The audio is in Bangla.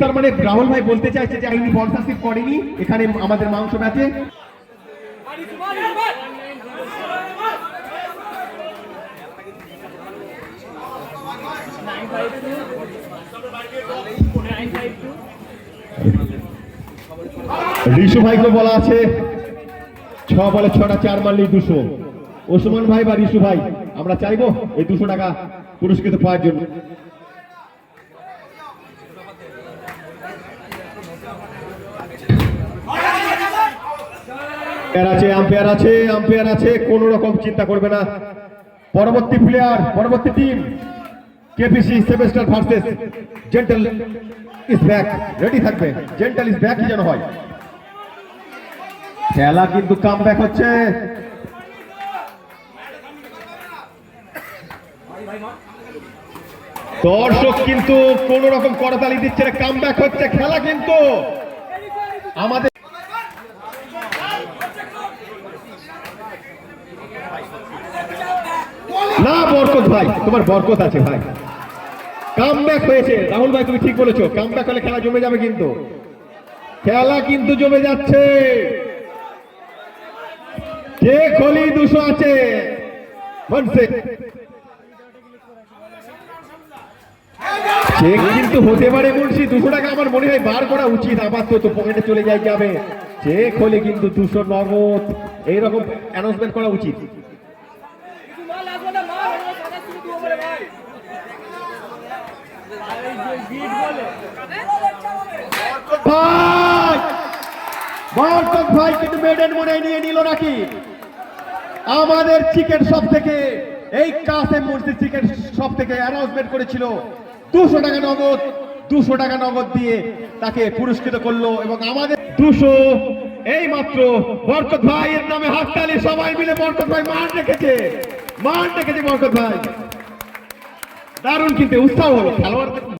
তার মানে রাহুল ভাই বলতে চাইছে যে আইনি স্পন্সরশিপ করেনি, এখানে আমাদের মাংস ম্যাচে ঋষু ভাইকে বলা আছে, ছ বলে ছটা, চার মারলেই দুশো। ওসমান ভাই বা ঋষু ভাই, আমরা চাইব এই দুশো টাকা পুরস্কৃত পাওয়ার জন্য। আছে আম্পায়ার আছে আম্পায়ার আছে, কোন রকম চিন্তা করবে না। পরবর্তী প্লেয়ার পরবর্তী team KPC seven star versus gentle is back ready থাকবে জেন্টাল ইজ ব্যাক যেন হয়। খেলা কিন্তু কাম ব্যাক হচ্ছে। দর্শক কিন্তু কোন রকম করতালি দিচ্ছে না কাম হচ্ছে, খেলা কিন্তু। আমাদের না, বরকত ভাই, তোমার বরকত আছে ভাই। কাম হয়েছে। রাহুল ভাই, তুমি ঠিক বলেছ কাম হলে খেলা জমে যাবে কিন্তু। খেলা কিন্তু জমে যাচ্ছে। কে খলি দুশো আছে। বলছে চেক কিন্তু হতে পারে বলছি দুশো টাকা আমার মনে হয় বার করা উচিত। আবার তো তো পকেটে চলে যায় যাবে। চেক হলে কিন্তু দুশো নগদ। এইরকম অ্যানাউন্সমেন্ট করা উচিত। কিছু ভাই, কিন্তু মেডেন মনে নিয়ে নিল নাকি? আমাদের চিকেন সব থেকে এই কাসেম মসজিদ চিকেন সব থেকে অ্যানাউন্সমেন্ট করেছিল। দুশো টাকা নগদ, দুশো টাকা নগদ দিয়ে তাকে পুরস্কৃত করল এবং আমাদের দুশো এই মাত্র বরকত এর নামে হাততালি সবাই মিলে বরকত ভাই মান রেখেছে মান রেখেছে বরকত ভাই। দারুণ কিন্তু উৎসাহ হলো, খেলোয়াড়দের